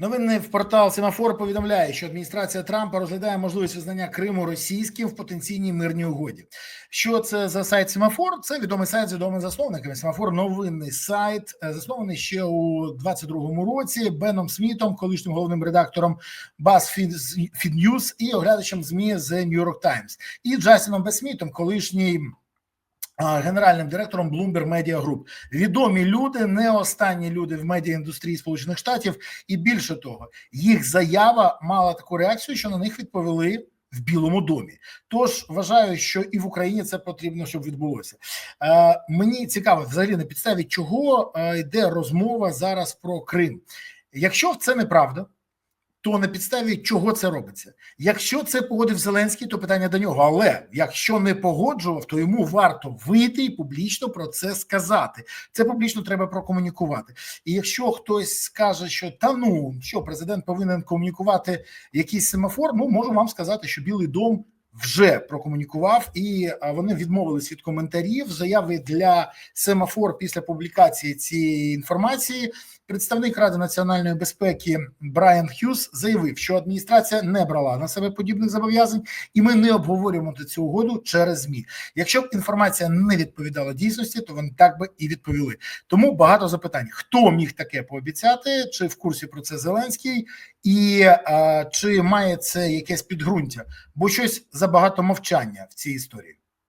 Новинний портал Семафор повідомляє, що адміністрація Трампа розглядає можливість визнання Криму російським в потенційній мирній угоді. Що це за сайт Семафор? Це відомий сайт з відомими засновниками. Семафор новинний сайт, е, заснований ще у 22-му році Беном Смітом, колишнім головним редактором BuzzFeed News і оглядачем змі The New York Times, і Джастіном Бесмітом, колишнім а, генеральним директором Bloomberg Media Group. Відомі люди, не останні люди в медіаіндустрії Сполучених Штатів, і більше того, їх заява мала таку реакцію, що на них відповіли. В Білому домі, тож вважаю, що і в Україні це потрібно, щоб відбулося. Е, мені цікаво, взагалі на підставі чого е, йде розмова зараз про Крим. Якщо це неправда, то на підставі чого це робиться? Якщо це погодив Зеленський, то питання до нього. Але якщо не погоджував, то йому варто вийти і публічно про це сказати. Це публічно треба прокомунікувати. І якщо хтось скаже, що та ну що президент повинен комунікувати якийсь семафор, ну можу вам сказати, що Білий дом. Вже прокомунікував, і вони відмовились від коментарів. Заяви для семафор після публікації цієї інформації. Представник Ради національної безпеки Брайан Х'юз заявив, що адміністрація не брала на себе подібних зобов'язань, і ми не обговорюємо цю угоду через змі. Якщо б інформація не відповідала дійсності, то вони так би і відповіли. Тому багато запитань: хто міг таке пообіцяти, чи в курсі про це Зеленський, і а, чи має це якесь підґрунтя, бо щось забагато мовчання в цій історії.